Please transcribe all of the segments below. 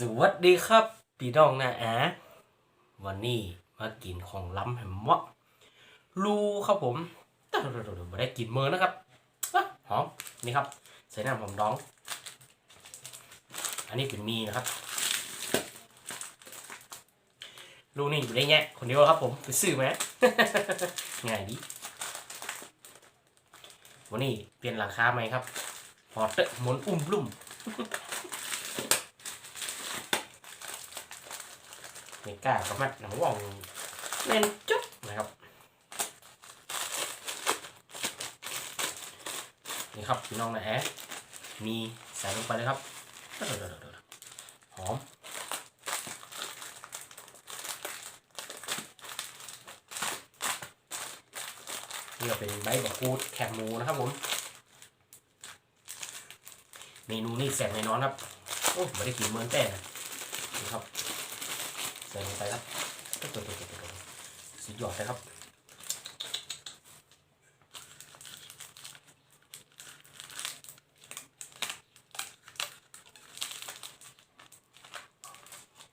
สวัสดีครับพี่น้องนะแอะวันนี้มากินของล้ำแหมวะรูครับผมแต่เราไม่ได้กินเมื่อนะครับหอมนี่ครับ ใส่น้ำหอมดอง อันนี้เป็นมีนะครับลูนี่อยู่ได้แง่คนเดียวครับผมไปซื้อไหมง่ายดีวันนี้เปลี่ยนหลังคาไหมครับพอเตะหมุนอุ้มลุ่ม ไม่กล้าก็มัดหนังว่องเล่นจุ๊บนะครับนี่ครับพี่น้องนะแอะมีใส่ลงไปเลยครับหอมนี่ก็เป็นใบบักกูดแคมูนะครับผมเมนูนี้แสบแน่นอนครับโอ้ไม่ได้กินเมืองแต่นะ ส่ลงไปครับสุดยอดเลยครับ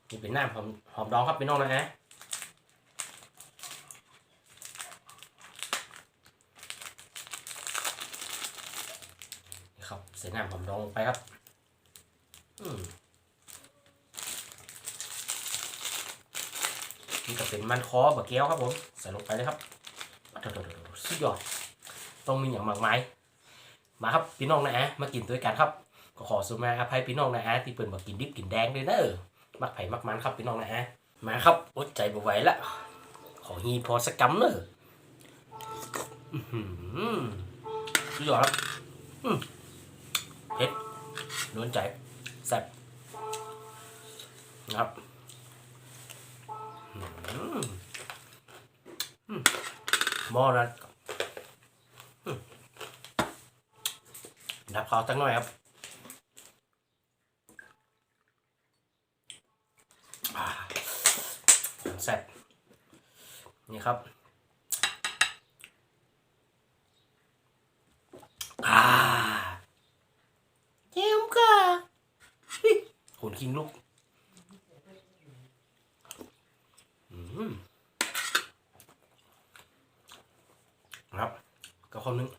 นี่เป็นน้ำหอมหอมดองครับพี่น้องนะฮะนี่ครับใส่น้ำหอมดองลงไปครับ อืม นี่ก็เป็นมันคอบะเกี๊ยวครับผม ใส่ลงไปเลยครับสุดยอดต้องมีอย่างมากมายมาครับพี่น้องนะแอะมากินด้วยกันครับ ก็ขอสุมาอภัยพี่น้องนะแอะที่เปิดมากินดิบกินแดงเลยเด้อมักไผ่มักมันครับพี่น้องนะแอะมาครับอดใจบ่ไหวละขอฮีพอสักกำเนอะสุดยอดครับเผ็ดโดนใจแซ่บนะครับ อืมอืมหม้อนั้นอืมดับขาวตั้งหน่อยครับอ่าแซ่บนี่ครับอ่าเจ้มก่ะเฮ้ยคุณคิงลูก อืมครับ ก็คำนึง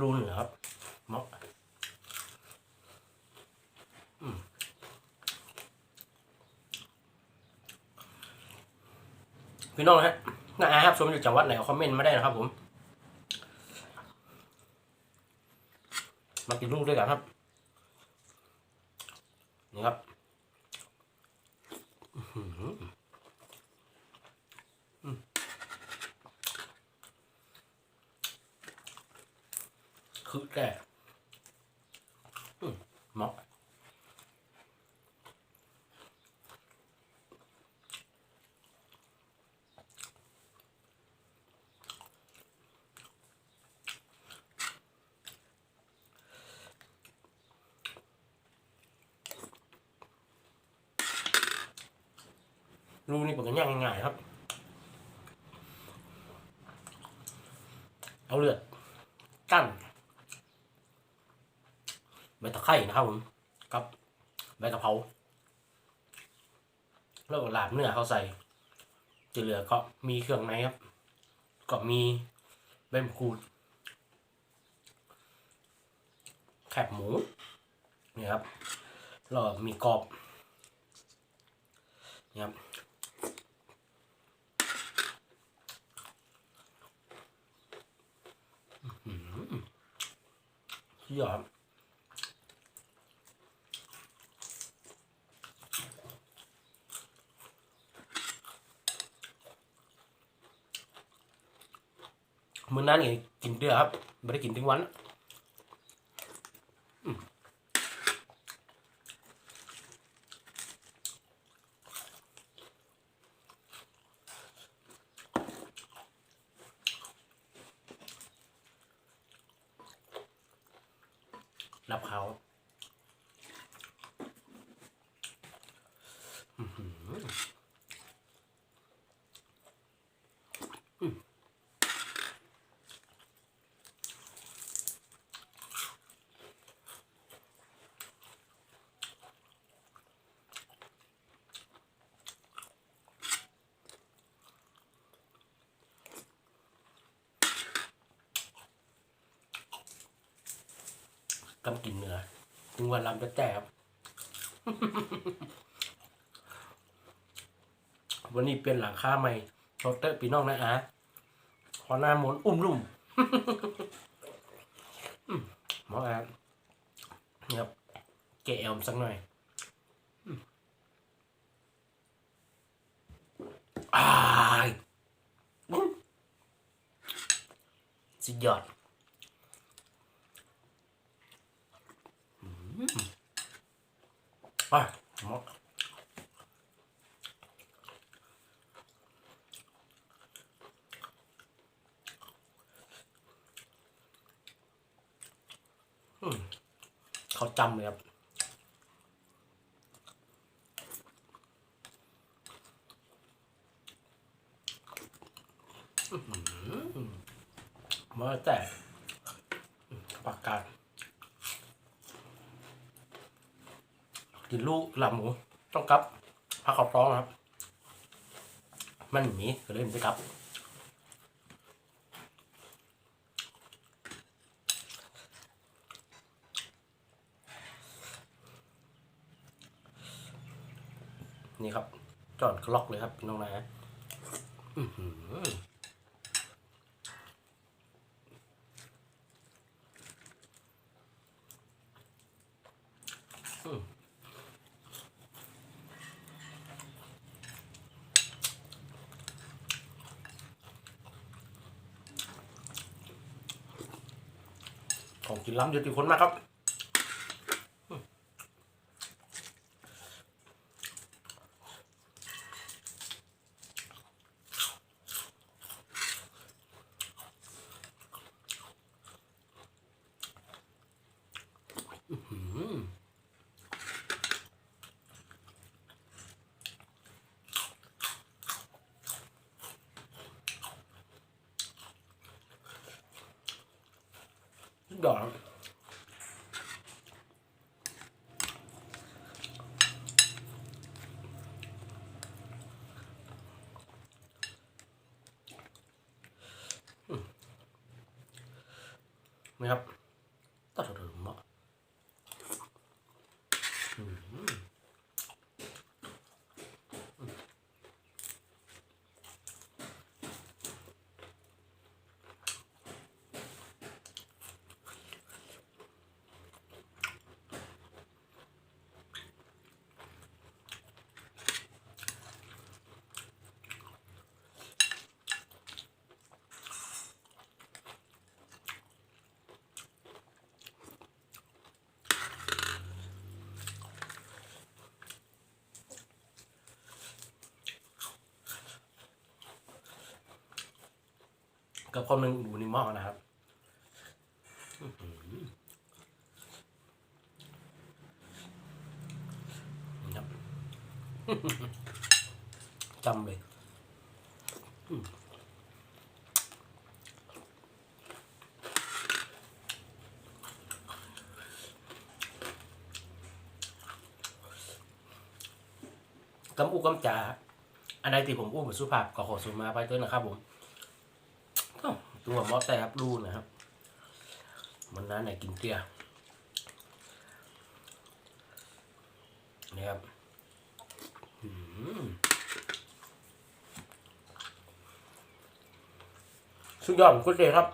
รูนเหรอครับม็อกพี่น้องฮะ น้าอาครับชมอยู่จังหวัดไหนคอมเมนต์มาได้นะครับผม มากินลูกด้วยกันครับ นี่ครับคือแก่เหมาะ รูนี่ผมจะย่างง่ายๆครับ เอาเลือดกั้นใบตะไคร่นะครับผมกับใบกะเพราแล้วก็ลาบเนื้อเขาใส่จะเหลือก็มีเครื่องในครับ ก็มีใบมะกรูดแคบหมูนี่ครับแล้วมีกรอบนี่ครับ สุดยอดมื้อนั้นนี่กินเดือครับไม่ได้กินทั้งวัน รับเขาอื้อหืออืม กำกินเนื้อถึงวันลำจะแตกครับวันนี้เป็นหลังคาใหม่โรเตอร์ปีน้องนะอาขอหน้ามนอุ้มลุ่มหมออาครับแกแอมสักหน่อยอืมอายสุดยอดอืม อะหมอเขาจำเลยครับอื้อหือมาแต่ปากกาด กินลูกหลับหมูต้องกับพักเขาท้องนะครับ มันหมีก็เลยไม่ได้กับนี่ครับจอดกล็อกเลยครับพี่น้องนะอื้อหืออืม ของกินล้ำเดี๋ยวตีคนมากครับ อืม ดอกนะครับตัดถึงมา กับความหนึ่งอยู่ในหม้อนะครับจำเลยกำอู้กำจาอันใดที่ผมอู้เหมือนสุภาพก็ขอสุมาไปด้วยนะครับผม ตัวมอสแต่ครับดูนะครับ มันนั้นไหนกินเตี้ยนี่ครับอืมสุดยอดคุณเจครับ